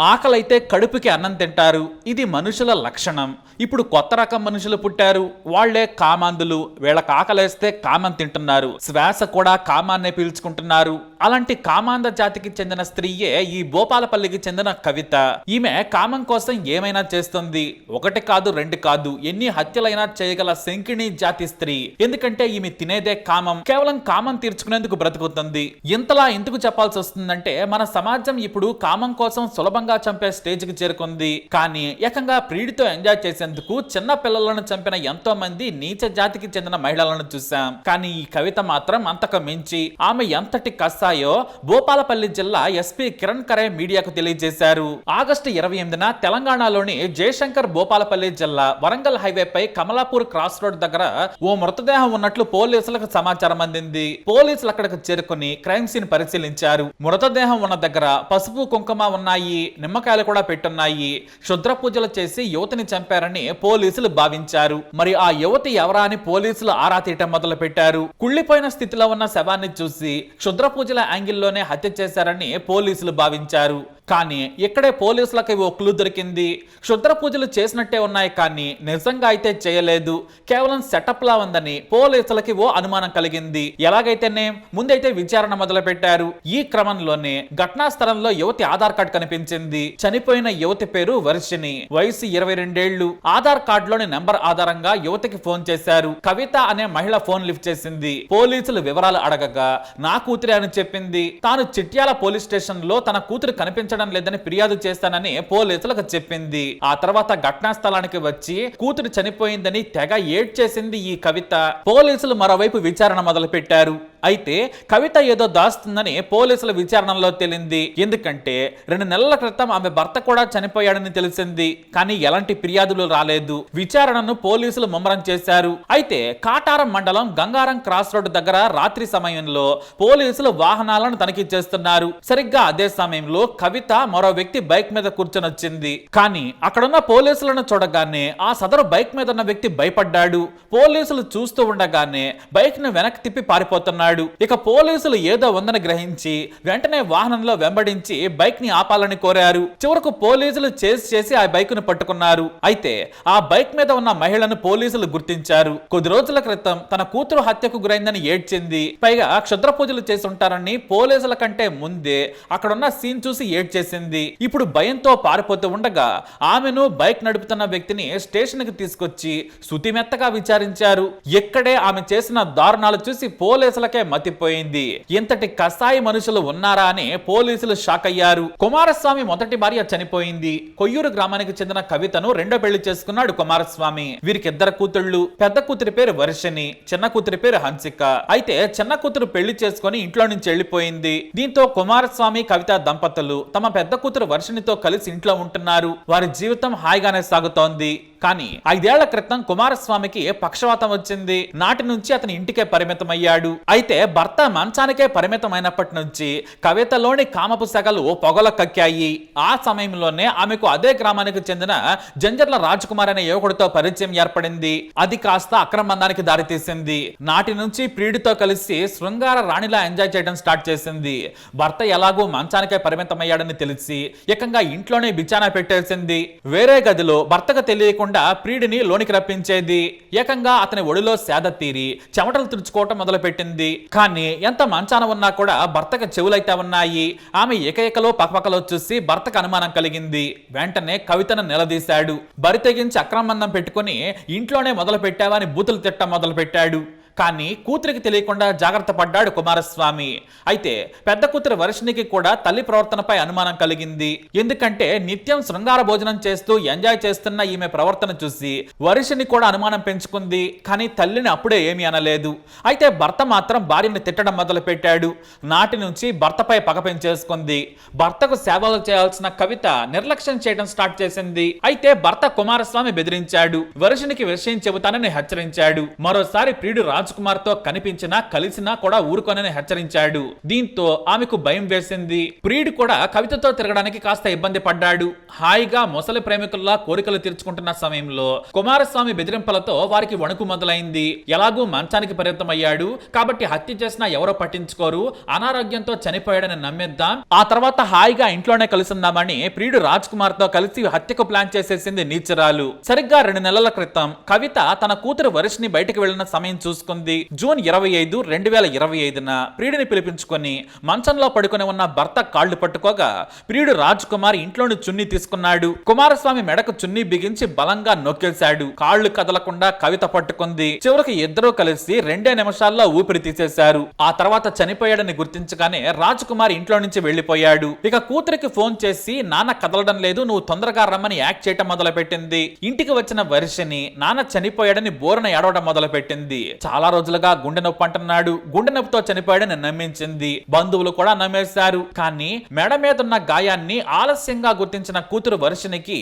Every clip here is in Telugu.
ఆకలైతే కడుపుకి అన్నం తింటారు. ఇది మనుషుల లక్షణం. ఇప్పుడు కొత్త రకం మనుషులు పుట్టారు. వాళ్ళే కామాంధులు. వీళ్ళకి ఆకలేస్తే కామం తింటున్నారు. శ్వాస కూడా కామాన్నే పీల్చుకుంటున్నారు. అలాంటి కామాంధ జాతికి చెందిన స్త్రీయే ఈ భోపాలపల్లికి చెందిన కవిత. ఈమె కామం కోసం ఏమైనా చేస్తుంది? ఒకటి కాదు రెండు కాదు ఎన్ని హత్యలైనా చేయగల శంకిణి జాతి స్త్రీ. ఎందుకంటే ఈమె తినేదే కామం. కేవలం కామం తీర్చుకునేందుకు బ్రతుకుతుంది. ఇంతలా ఎందుకు చెప్పాల్సి వస్తుందంటే మన సమాజం ఇప్పుడు కామం కోసం సులభంగా చంపే స్టేజ్కి చేరుకుంది. కానీ ఏకంగా ప్రీడితో ఎంజాయ్ చేసేందుకు చిన్న పిల్లలను చంపిన ఎంతో మంది నీచ జాతికి చెందిన మహిళలను చూసాం కానీ ఈ కవిత మాత్రం అంతకు మించి. ఆమె ఎంతటి కష్ట వస్తాయో భూపాలపల్లి జిల్లా ఎస్పీ కిరణ్ కరే మీడియాకు తెలియజేశారు. ఆగస్టు ఇరవై ఎనిమిదిన తెలంగాణలోని జయశంకర్ భూపాలపల్లి జిల్లా వరంగల్ హైవేపై కమలాపూర్ క్రాస్ రోడ్ దగ్గర ఓ మృతదేహం ఉన్నట్లు పోలీసులకు సమాచారం అందింది. పోలీసులు అక్కడికి చేరుకుని క్రైమ్ సీన్ పరిశీలించారు. మృతదేహం ఉన్న దగ్గర పసుపు కుంకుమ ఉన్నాయి నిమ్మకాయలు కూడా పెట్టున్నాయి. క్షుద్ర పూజలు చేసి యువతిని చంపారని పోలీసులు భావించారు. మరి ఆ యువతి ఎవరా అని పోలీసులు ఆరా తీయటం మొదలు పెట్టారు కుళ్ళిపోయిన స్థితిలో ఉన్న శవాన్ని చూసి క్షుద్ర పూజలు యాంగిల్లోనే హత్య చేశారని పోలీసులు భావించారు. కానీ ఇక్కడే పోలీసులకి ఓ క్లూ దొరికింది. క్షుద్ర పూజలు చేసినట్టే ఉన్నాయి కానీ నిజంగా అయితే చేయలేదు. కేవలం సెటప్ లా ఉందని పోలీసులకి ఓ అనుమానం కలిగింది. ఎలాగైతేనే ముందైతే విచారణ మొదలు పెట్టారు ఈ క్రమంలోనే ఘటనా స్థలంలో యువతి ఆధార్ కార్డు కనిపించింది. చనిపోయిన యువతి పేరు వర్షిని వయసు ఇరవై రెండేళ్ళు ఆధార్ కార్డులోని నెంబర్ ఆధారంగా యువతికి ఫోన్ చేశారు. కవిత అనే మహిళ ఫోన్ లిఫ్ట్ చేసింది. పోలీసులు వివరాలు అడగగా నా కూతురే అని చెప్పింది. తాను చిట్యాల పోలీస్ స్టేషన్లో తన కూతురు కనిపించడం లేదని ఫిర్యాదు చేస్తానని పోలీసులకు చెప్పింది. ఆ తర్వాత ఘటనా స్థలానికి వచ్చి కూతురు చనిపోయిందని తెగ ఏడ్చేసింది ఈ కవిత. పోలీసులు మరోవైపు విచారణ మొదలు పెట్టారు అయితే కవిత ఏదో దాస్తుందని పోలీసుల విచారణలో తేలింది. ఎందుకంటే రెండు నెలల క్రితం ఆమె భర్త కూడా చనిపోయాడని తెలిసింది. కానీ ఎలాంటి ఫిర్యాదులు రాలేదు. విచారణను పోలీసులు ముమ్మరం చేశారు. అయితే కాటారం మండలం గంగారం క్రాస్ రోడ్ దగ్గర రాత్రి సమయంలో పోలీసులు వాహనాలను తనిఖీ చేస్తున్నారు. సరిగ్గా అదే సమయంలో కవిత మరో వ్యక్తి బైక్ మీద కూర్చొని వచ్చింది. కానీ అక్కడున్న పోలీసులను చూడగానే ఆ సదరు బైక్ మీద ఉన్న వ్యక్తి భయపడ్డాడు. పోలీసులు చూస్తూ ఉండగానే బైక్ను వెనక్కి తిప్పి పారిపోతున్నాడు ఇక పోలీసులు ఏదో ఉందని గ్రహించి వెంటనే వాహనంలో వెంబడించి బైక్ని ఆపాలని కోరారు. చివరకు పోలీసులు చేసి చేసి ఆ బైక్ను పట్టుకున్నారు. అయితే ఆ బైక్ మీద ఉన్న మహిళను పోలీసులు గుర్తించారు. కొద్ది రోజుల క్రితం తన కూతురు హత్యకు గురైందని ఏడ్చింది. పైగా క్షుద్ర పూజలు చేసి ఉంటారని పోలీసుల కంటే ముందే అక్కడున్న సీన్ చూసి ఏడ్చేసింది. ఇప్పుడు భయంతో పారిపోతూ ఉండగా ఆమెను బైక్ నడుపుతున్న వ్యక్తిని స్టేషన్కి తీసుకొచ్చి శుతిమెత్తగా విచారించారు. ఎక్కడే ఆమె చేసిన దారుణాలు చూసి పోలీసులకి మతిపోయింది. ఇంతటి కసాయి మనుషులు ఉన్నారా అని పోలీసులు షాక్ అయ్యారు. కుమారస్వామి మొదటి భార్య చనిపోయింది. కొయ్యూరు గ్రామానికి చెందిన కవితను రెండో పెళ్ళి చేసుకున్నాడు కుమారస్వామి. వీరికి ఇద్దరు కూతుళ్ళు. పెద్ద కూతురి పేరు వర్షిని చిన్న కూతురి పేరు హన్సిక. అయితే చిన్న కూతురు పెళ్ళి చేసుకుని ఇంట్లో నుంచి వెళ్ళిపోయింది దీంతో కుమారస్వామి కవిత దంపతులు తమ పెద్ద కూతురు వర్షినితో కలిసి ఇంట్లో ఉంటున్నారు. వారి జీవితం హాయిగానే సాగుతోంది. కానీ ఐదేళ్ళ క్రితం కుమారస్వామికి పక్షవాతం వచ్చింది. నాటి నుంచి అతని ఇంటికే పరిమితం అయ్యాడు అయితే భర్త మంచానికే పరిమితమైనప్పటి నుంచి కవితలోని కామపు సెగలు పొగల కక్కాయి. ఆ సమయంలోనే ఆమెకు అదే గ్రామానికి చెందిన జంజర్ల రాజకుమార్ అనే యువకుడితో పరిచయం ఏర్పడింది. అది కాస్త అక్రమందానికి దారితీసింది. నాటి నుంచి ప్రియుడితో కలిసి శృంగార రాణిలా ఎంజాయ్ చేయడం స్టార్ట్ చేసింది. భర్త ఎలాగో మంచానికే పరిమితమయ్యాడని తెలిసి ఏకంగా ఇంట్లోనే బిచానా పెట్టేసింది. వేరే గదిలో భర్తకు తెలియకుండా ప్రియుడిని లోనికి రప్పించేది. ఏకంగా అతని ఒడిలో సేద తీరి చెమటలు తుడుచుకోవటం మొదలుపెట్టింది. కానీ ఎంత మంచాన ఉన్నా కూడా భర్తకు చెవులైతే ఉన్నాయి. ఆమె ఏకైకలో పక్కపక్కలో చూసి భర్తకు అనుమానం కలిగింది. వెంటనే కవితను నిలదీశాడు. బరి తెగించి అక్రమందం పెట్టుకుని ఇంట్లోనే మొదలు పెట్టావని బూతులు తిట్టం మొదలు పెట్టాడు కానీ కూతురికి తెలియకుండా జాగ్రత్త పడ్డాడు కుమారస్వామి. అయితే పెద్ద కూతురు వర్షినికి కూడా తల్లి ప్రవర్తనపై అనుమానం కలిగింది. ఎందుకంటే నిత్యం శృంగార భోజనం చేస్తూ ఎంజాయ్ చేస్తున్న ఈమె ప్రవర్తన చూసి వర్షిని కూడా అనుమానం పెంచుకుంది. కానీ తల్లిని అప్పుడే ఏమీ అనలేదు. అయితే భర్త మాత్రం భార్యను తిట్టడం మొదలు పెట్టాడు నాటి నుంచి భర్తపై పగ పెంచేసుకుంది. భర్తకు సేవలు చేయాల్సిన కవిత నిర్లక్ష్యం చేయడం స్టార్ట్ చేసింది. అయితే భర్త కుమారస్వామి బెదిరించాడు. వర్షినికి విషయం చెబుతానని హెచ్చరించాడు. మరోసారి ప్రియుడు రాజు రాజ్ కుమార్తో కనిపించినా కలిసినా కూడా ఊరుకోనని హెచ్చరించాడు. దీంతో ఆమెకు భయం వేసింది. ప్రియుడు కూడా కవితతో తిరగడానికి కాస్త ఇబ్బంది పడ్డాడు. హాయిగా మొసలి ప్రేమికుల్లా కోరికలు తీర్చుకుంటున్న సమయంలో కుమారస్వామి బెదిరింపులతో వారికి వణుకు మొదలైంది. ఎలాగూ మంచానికి పరిమితమయ్యాడు. కాబట్టి హత్య చేసినా ఎవరో పట్టించుకోరు. అనారోగ్యంతో చనిపోయాడని నమ్మిద్దాం. ఆ తర్వాత హాయిగా ఇంట్లోనే కలిసిందామని ప్రియుడు రాజ్ కుమార్తో కలిసి హత్యకు ప్లాన్ చేసేసింది నీచరాలు. సరిగ్గా రెండు నెలల క్రితం కవిత తన కూతురు వరుష్ని బయటకు వెళ్ళిన సమయం చూసుకుంది. జూన్ ఇరవై ఐదు రెండు వేల ఇరవై ఐదున ప్రియుడిని పిలిపించుకొని మంచంలో పడుకుని ఉన్న భర్త కాళ్ళు పట్టుకోగా ప్రియుడు రాజ్ కుమార్ ఇంట్లోని చున్నీ తీసుకున్నాడు. కుమారస్వామి మెడకు చున్నీ బిగించి బలంగా నొక్కేశాడు. కాళ్ళు కదలకుండా కవిత పట్టుకుంది. చివరికి ఇద్దరూ కలిసి రెండే నిమిషాల్లో ఊపిరి తీసేశారు. ఆ తర్వాత చనిపోయాడని గుర్తించగానే రాజ్ కుమార్ ఇంట్లో నుంచి వెళ్ళిపోయాడు ఇక కూతురికి ఫోన్ చేసి నాన్న కదలడం లేదు నువ్వు తొందరగా రమ్మని యాక్ట్ చేయటం మొదలు పెట్టింది ఇంటికి వచ్చిన వర్షిని నాన్న చనిపోయాడని బోరన ఏడవడం మొదలు పెట్టింది చాలా రోజులుగా గుండె నొప్పి అంటున్నాడు. గుండె నొప్పితో చనిపోయాడని నమ్మించింది. బంధువులు కూడా నమ్మేశారు. కానీ మెడ మీద ఉన్న గాయాన్ని ఆలస్యంగా గుర్తించిన కూతురు వర్షినికి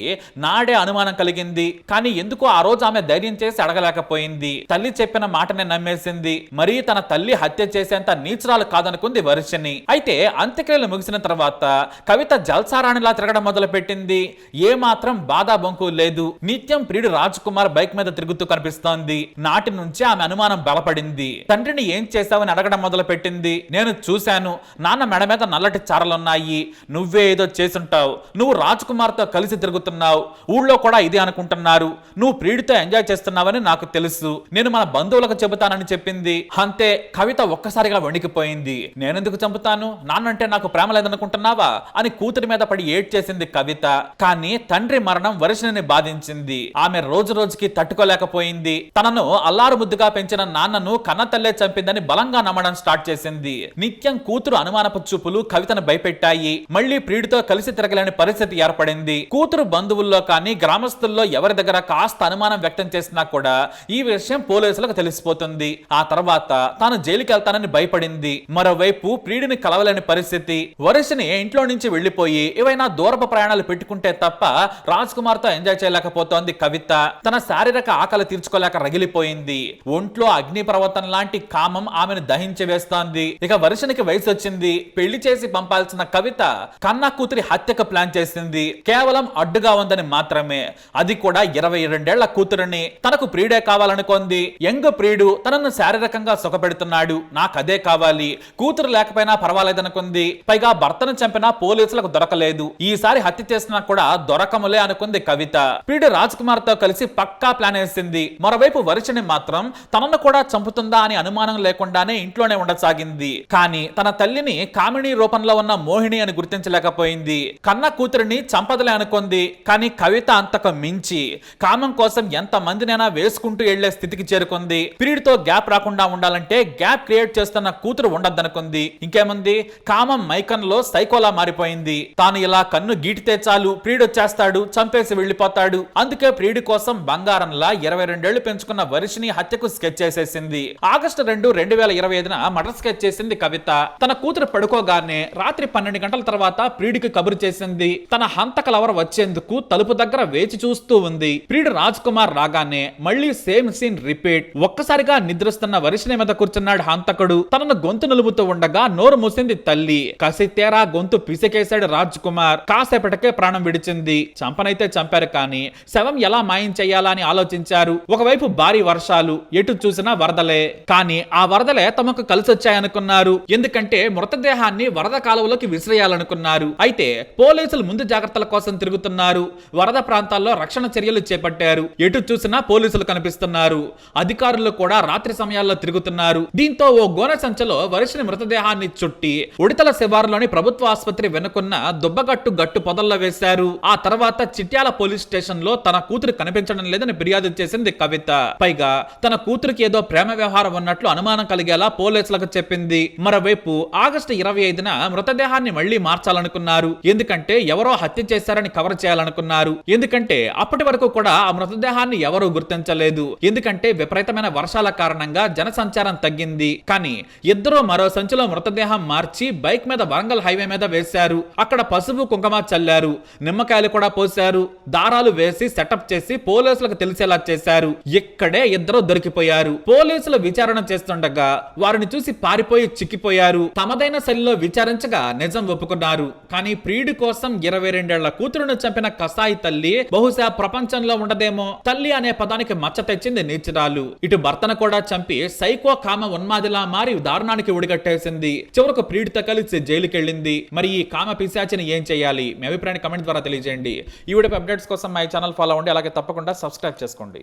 నాడే అనుమానం కలిగింది. కానీ ఎందుకో ఆ రోజు ఆమె ధైర్యం చేసి అడగలేకపోయింది. తల్లి చెప్పిన మాటనే నమ్మేసింది. మరీ తన తల్లి హత్య చేసేంత నీచురాలు కాదనుకుంది వర్షిని అయితే అంత్యక్రియలు ముగిసిన తర్వాత కవిత జల్సారాణిలా తిరగడం మొదలు పెట్టింది ఏ మాత్రం బాధ బొంకు లేదు. నిత్యం ప్రియుడు రాజ్ కుమార్ బైక్ మీద తిరుగుతూ కనిపిస్తోంది. నాటి నుంచి ఆమె అనుమానం బలపడింది తండ్రిని ఏం చేశావని అడగడం మొదలు పెట్టింది నేను చూశాను నాన్న మెడ మీద నల్లటి చారలున్నాయి. నువ్వే ఏదో చేసుంటావు. నువ్వు రాజ్కుమార్తో కలిసి తిరుగుతున్నావు. ఊళ్ళో కూడా ఇదే అనుకుంటున్నారు. నువ్వు ప్రియుడితో ఎంజాయ్ చేస్తున్నావని నాకు తెలుసు. నేను మన బంధువులకు చెబుతానని చెప్పింది. అంతే కవిత ఒక్కసారిగా వణికిపోయింది. నేనెందుకు చంపుతాను? నాన్నంటే నాకు ప్రేమ లేదనుకుంటున్నావా? అని కూతురి మీద పడి ఏడ్చేసింది కవిత. కానీ తండ్రి మరణం వరుషని బాధించింది. ఆమె రోజు రోజుకి తట్టుకోలేకపోయింది. తనను అల్లారు ముద్దుగా పెంచిన నాన్నను కన్న తల్లే చంపిందని బలంగా నమ్మడం స్టార్ట్ చేసింది. నిత్యం కూతురు అనుమానపు చూపులు కవితను భయపెట్టాయి. మళ్ళీ ప్రియుడితో కలిసి తిరగలేని పరిస్థితి ఏర్పడింది. కూతురు బంధువుల్లో కానీ గ్రామస్తుల్లో ఎవరి దగ్గర కాస్త అనుమానం వ్యక్తం చేసినా కూడా ఈ విషయం పోలీసులకు తెలిసిపోతుంది. ఆ తర్వాత తాను జైలుకి వెళ్తానని భయపడింది. మరోవైపు ప్రియుడిని కలవలేని పరిస్థితి. వరుసని ఇంట్లో నుంచి వెళ్ళిపోయి ఏవైనా దూరపు ప్రయాణాలు పెట్టుకుంటే తప్ప రాజ్ కుమార్తో ఎంజాయ్ చేయలేకపోతోంది కవిత. తన శారీరక ఆకలి తీర్చుకోలేక రగిలిపోయింది. ఒంట్లో అగ్ని పర్వతం లాంటి కామం ఆమెను దహించి వేస్తోంది. ఇక వరుషనికి వయసు వచ్చింది. పెళ్ళి చేసి పంపాల్సిన కవిత కన్న కూతురి హత్యకు ప్లాన్ చేసింది. కేవలం అడ్డుగా ఉందని మాత్రమే. అది కూడా ఇరవై రెండేళ్ళ కూతురిని. తనకు ప్రియుడే కావాలనుకుంది. యంగ్ ప్రియుడు తనను శారీరకంగా సుఖపెడుతున్నాడు. నాకు అదే కావాలి. కూతురు లేకపోయినా పర్వాలేదనుకుంది. పైగా భర్తను చంపినా పోలీసులకు దొరకలేదు. ఈసారి హత్య చేసినా కూడా దొరకములే అనుకుంది కవిత. ప్రియుడు రాజ్ కుమార్తో కలిసి పక్కా ప్లాన్ వేసింది. మరోవైపు వరుషని మాత్రం తనను కూడా చంపుతుందా అని అనుమానం లేకుండానే ఇంట్లోనే ఉండసాగింది. కానీ తన తల్లిని కామిణి రూపంలో ఉన్న మోహిని అని గుర్తించలేకపోయింది. కన్న కూతురిని చంపదలే అనుకుంది. కానీ కవిత అంతకు మించి కామం కోసం ఎంత మందినైనా వేసుకుంటూ వెళ్ళే స్థితికి చేరుకుంది. పీరియడ్తో గ్యాప్ రాకుండా ఉండాలంటే గ్యాప్ క్రియేట్ చేస్తున్న కూతురు ఉండద్దనుకుంది. ఇంకేముంది? కామం మైకన్లో సైకోలా మారిపోయింది. తాను ఇలా కన్ను గీటితే చాలు ప్రియుడు వచ్చేస్తాడు చంపేసి వెళ్ళిపోతాడు అందుకే ప్రియుడి కోసం బంగారంలా ఇరవై రెండేళ్ళు పెంచుకున్న వరిషిని హత్యకు స్కెచ్ చేసింది. ఆగస్టు రెండు రెండు వేల ఇరవై ఐదున మర్డర్ స్కెచ్ చేసింది కవిత. తన కూతురు పడుకోగానే రాత్రి పన్నెండు గంటల తర్వాత ప్రియుడికి కబురు చేసింది. తన హంతక లవర్ వచ్చేందుకు తలుపు దగ్గర వేచి చూస్తూ ఉంది. ప్రియుడు రాజ్ కుమార్ రాగానే మళ్ళీ సేమ్ సీన్ రిపీట్. ఒక్కసారిగా నిద్రిస్తున్న వరిషిని మీద కూర్చున్నాడు హంతకుడు. తనను గొంతు నిలుపుతూ ఉండగా నోరు మూసింది తల్లి. కసి తేరా గొంతు పిసికేశాడు రాజ్ కుమార్. కాసేపటికే ప్రాణం విడిచింది. చంపనైతే చంపారు కానీ శవం ఎలా మాయం చేయాలని ఆలోచించారు. ఒకవైపు భారీ వర్షాలు ఎటు చూసినా వరదలే. కానీ ఆ వరదలే తమకు కలిసొచ్చాయనుకున్నారు. ఎందుకంటే మృతదేహాన్ని వరద కాలువలోకి విసిరేయాలనుకున్నారు. అయితే పోలీసులు ముందు జాగ్రత్తల కోసం తిరుగుతున్నారు. వరద ప్రాంతాల్లో రక్షణ చర్యలు చేపట్టారు. ఎటు చూసినా పోలీసులు కనిపిస్తున్నారు. అధికారులు కూడా రాత్రి సమయాల్లో తిరుగుతున్నారు. దీంతో ఓ గోన సంచలో వరుషని మృతదేహాన్ని చుట్టి ఉడితల శివారులోని ప్రభుత్వ ఆసుపత్రి వెనుకున్న దుబ్బగట్టు గట్టు పొదల్లో వేశారు. ఆ తర్వాత చిట్యాల పోలీస్ స్టేషన్లో తన కూతురు కనిపించడం లేదని ఫిర్యాదు చేసింది కవిత. పైగా తన కూతురికి ఏదో ప్రేమ వ్యవహారం ఉన్నట్లు అనుమానం కలిగేలా పోలీసులకు చెప్పింది. మరోవైపు ఆగస్టు ఇరవై ఐదున మృతదేహాన్ని మళ్ళీ మార్చాలనుకున్నారు. ఎందుకంటే ఎవరో హత్య చేశారని కవర్ చేయాలనుకున్నారు. ఎందుకంటే అప్పటి వరకు కూడా ఆ మృతదేహాన్ని ఎవరూ గుర్తించలేదు. ఎందుకంటే విపరీతమైన వర్షాల కారణంగా జనసంచారం తగ్గింది. కానీ ఇద్దరూ మరో సంచిలో మృతదేహం మార్చి బైక్ మీద వరంగల్ హైవే మీద వేశారు. అక్కడ పసుపు కుంకుమ చల్లారు. నిమ్మకాయలు కూడా పోశారు. దారాలు వేసి సెటప్ చేసి పోలీసులకు తెలిసేలా చేశారు. ఇక్కడే ఇద్దరు దొరికిపోయారు. పోలీసులు విచారణ చేస్తుండగా వారిని చూసి పారిపోయి చిక్కిపోయారు. తమదైన శైలిలో విచారించగా నిజం ఒప్పుకున్నారు. కానీ ప్రియుడి కోసం ఇరవై రెండేళ్ళ కూతురును చంపిన కసాయి తల్లి బహుశా ప్రపంచంలో ఉండదేమో తల్లి అనే పదానికి మచ్చ తెచ్చింది నీచురాలు. ఇటు భర్తను కూడా చంపి సైకో కామ ఉన్మాదిలా మారి దారుణానికి ఉడిగట్టేసింది చివరకు ప్రియుడితో కలిసి జైలుకెళ్ళింది. మరి ఈ కామ పిశాచిని ఏం చేయాలి? మీ అభిప్రాయాన్ని కమెంట్ ద్వారా తెలియజేయండి. ఈ వీడియో అప్డేట్స్ కోసం మా ఛానల్ ఫాలో అవ్వండి. అలాగే తప్పకుండా సబ్స్క్రైబ్ చేసుకోండి.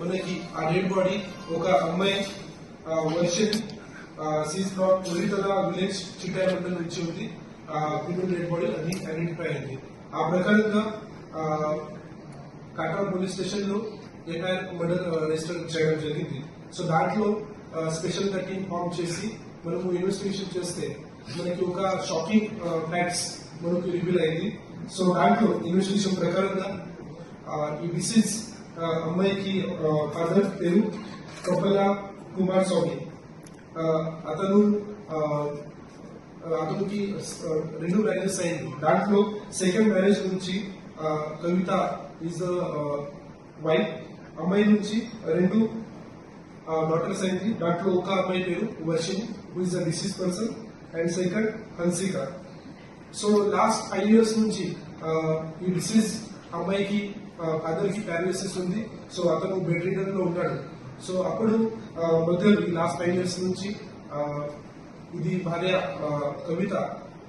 మనకి ఆ డెడ్ బాడీ ఒక అమ్మాయి వర్షన్ సీజ్ ఫ్రామ్ ఒరితల విలేజ్ చిట్టామండల్ నుంచి ఉంది ఫిమేల్ డెడ్ బాడీ అది ఐడెంటిఫై అయింది. ఆ ప్రకారంగా కాటా పోలీస్ స్టేషన్లో ఎఫ్ఐఆర్ మర్డర్ రిజిస్టర్ చేయడం జరిగింది. సో దాంట్లో స్పెషల్గా ఫామ్ చేసి మనము ఇన్వెస్టిగేషన్ చేస్తే మనకి ఒక షాకింగ్ ఫ్యాక్ట్స్ మనకు రివీల్ అయింది. సో దాంట్లో ఇన్వెస్టిగేషన్ ప్రకారంగా ఈ డిసీజ్ అమ్మాయికి ఫాదర్ పేరు కొప్పల కుమార్ స్వామి ఆ, అతను ఆ, అతనికి ఆ, రెండు మ్యారేజెస్ అయింది దాంట్లో సెకండ్ మ్యారేజ్ నుంచి ఆ, కవిత ఈజ్ వైఫ్ అమ్మాయి నుంచి రెండు డాటర్స్ అయింది దాంట్లో ఒక అమ్మాయి పేరు Varshini who is the deceased person and second Hansika so last five years నుంచి ఆ, ఈ డిసీజ్ అమ్మాయికి ఫాదర్కి ఉంది. సో అతను బెడ్ రీడర్లో ఉంటాడు. సో అప్పుడు మధ్యలో ఈ లాస్ట్ ఫైవ్ ఇయర్స్ నుంచి ఇది భార్య కవిత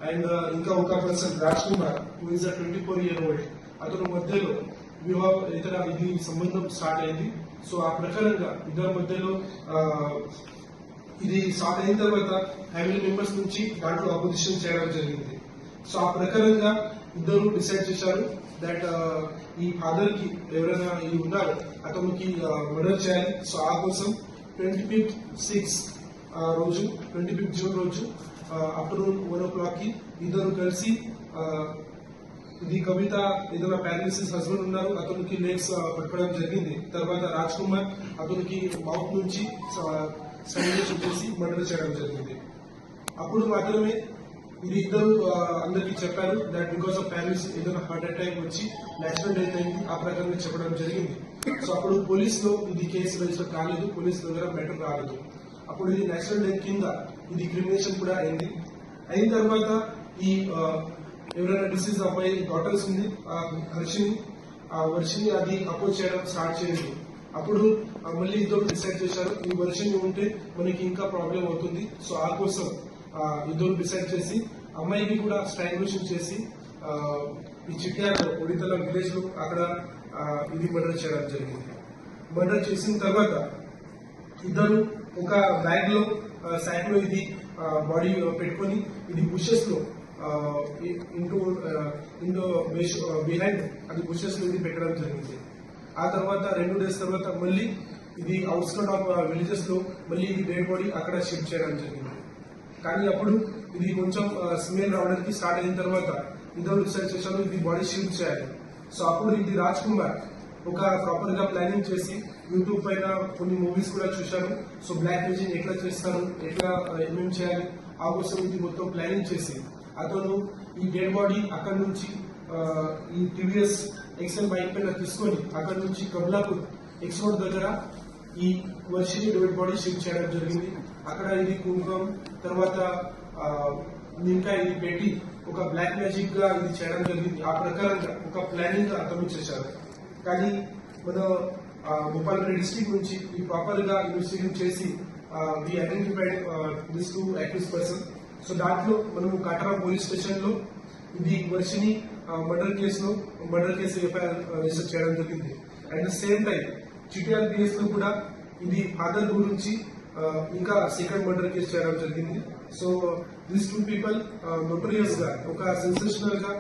అండ్ ఇంకా ఒక person Raj Kumar who is twenty four year old అతను మధ్యలో వివాహ ఇతర ఇది సంబంధం స్టార్ట్ అయింది. సో ఆ ప్రకారంగా ఇద్దరి మధ్యలో ఇది స్టార్ట్ అయిన తర్వాత ఫ్యామిలీ మెంబర్స్ నుంచి దాంట్లో అపోజిషన్ చేయడం జరిగింది. సో ఆ ప్రకారంగా ఇద్దరు డిసైడ్ చేశారు. దట్ uh, ఈ ఫాదర్కి ఎవరైనా ఈ ఉన్నారు అతనికి మర్డర్ చేయాలి. సో ఆ కోసం ట్వంటీ ఫిఫ్త్ సిక్స్ రోజు ట్వంటీ ఫిఫ్త్ జూన్ రోజు ఆఫ్టర్నూన్ వన్ ఓ క్లాక్కి ఇద్దరు కలిసి ఇది కవిత ఏదైనా పారాలిసిస్ హస్బెండ్ ఉన్నారు. అతనికి లెగ్స్ పట్టుకోవడం జరిగింది. తర్వాత రాజ్ కుమార్ అతనికి మౌత్ నుంచి సన్నివేశం మర్డర్ చేయడం జరిగింది. అప్పుడు మాత్రమే ఇది ఇద్దరు అందరికీ చెప్పారు దట్ బికాస్ ఆఫ్ పారాలిసిస్ ఏదైనా హార్ట్ అటాక్ వచ్చి నేచురల్ డెత్ అయింది ఆ ప్రకారంగా చెప్పడం జరిగింది. సో అప్పుడు పోలీసులో ఇది కేసు రిజిస్టర్ కాలేదు పోలీస్ దగ్గర మ్యాటర్ రాలేదు. అప్పుడు ఇది నేచురల్ డెత్ కింద ఇది క్రిమినేషన్ కూడా అయింది. అయిన తర్వాత ఈ ఎవరైనా డిసీజ్ అబ్బాయి డాటర్స్ ఉంది వర్షిని హర్షిని ఆ వర్షిని అది అపోజ్ చేయడం స్టార్ట్ చేయండి. అప్పుడు మళ్ళీ ఇద్దరు డిసైడ్ చేశారు ఈ వర్షిని ఉంటే మనకి ఇంకా ప్రాబ్లం అవుతుంది. సో ఆ కోసం యుద్ధం ఇద్దరు డిసైడ్ చేసి అమ్మాయికి కూడా స్ట్రాంగ్యులేషన్ చేసి ఈ చిట్యాల ఒడితల విలేజ్లో అక్కడ ఇది మర్డర్ చేయడం జరిగింది. మర్డర్ చేసిన తర్వాత ఇద్దరు ఒక బ్యాగ్లో సాక్లో ఇది బాడీ పెట్టుకొని ఇది బుషెస్లో ఇంటూ ఇంటూ బిహైండ్ అది బుషెస్లో ఇది పెట్టడం జరిగింది. ఆ తర్వాత రెండు డేస్ తర్వాత మళ్ళీ ఇది అవుట్స్కట్ ఆఫ్ విలేజెస్లో మళ్ళీ ఇది డెడ్ బాడీ అక్కడ షిఫ్ట్ చేయడం జరిగింది. కానీ అప్పుడు ఇది కొంచెం స్మెల్ రావడానికి స్టార్ట్ అయిన తర్వాత ఇద్దరు రీసెర్చ్ చేశాను ఇది బాడీ షిఫ్ట్ చేయాలి. సో అప్పుడు ఇది రాజ్ కుమార్ ఒక ప్రాపర్గా ప్లానింగ్ చేసి యూట్యూబ్ పైన కొన్ని మూవీస్ కూడా చూశాను సో బ్లాక్ మ్యూజిక్ ఎట్లా చేస్తారు ఎట్లా ఏమేమి చేయాలి ఆ కోసం ఇది మొత్తం ప్లానింగ్ చేసి అతను ఈ డెడ్ బాడీ అక్కడ నుంచి ఈ టీవీఎస్ ఎక్సెల్ బైక్ పైన తీసుకొని అక్కడ నుంచి కమలాపూర్ ఎక్స్పోర్ట్ దగ్గర ఈ వర్షిని డెడ్ బాడీ షిఫ్ట్ చేయడం జరిగింది. అక్కడ ఇది కుంకుమం తర్వాత ఇంకా ఇది పెట్టి ఒక బ్లాక్ మ్యాజిక్గా ఇది చేయడం జరిగింది. ఆ ప్రకారంగా ఒక ప్లానింగ్గా అతను చేశారు. కానీ మన ఆ, భూపాలపల్లి డిస్టిక్ నుంచి ఈ ప్రాపర్గా ఇన్వెస్టిగేషన్ చేసి we identified this two active person. So దాంట్లో మనము కటరా పోలీస్ స్టేషన్లో ఇది వర్షిని మర్డర్ కేసులో మర్డర్ కేసు ఎఫ్ఐఆర్ రిజిస్టర్ చేయడం జరిగింది. అండ్ సేమ్ టైం చిటిఆర్ పిఎస్లో కూడా ఇది ఫాదర్ గురించి ఇంకా సెకండ్ మర్డర్ కేసు చేయడం జరిగింది. సో దీస్ టూ పీపుల్ నొటరియస్గా ఒక సెన్సేషనల్గా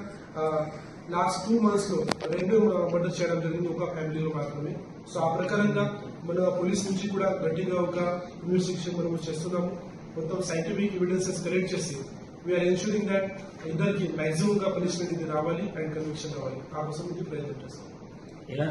లాస్ట్ టూ మంత్స్లో రెండు మర్డర్ చేయడం జరిగింది ఒక ఫ్యామిలీలో మాత్రమే. సో ఆ ప్రకారంగా మన పోలీస్ నుంచి కూడా గట్టిగా ఒక ఇన్వెస్టిగేషన్ మనం చేస్తున్నాము. మొత్తం సైంటిఫిక్ ఎవిడెన్సెస్ కలెక్ట్ చేసి వీఆర్ ఎన్షూరింగ్ దట్ ఇద్దరికి మాక్సిమం గా పనిష్మెంట్ ఇది రావాలి అండ్ కన్విక్షన్ రావాలి. ఆ కోసం ఇది ప్రయత్నం చేస్తాం. ఎలా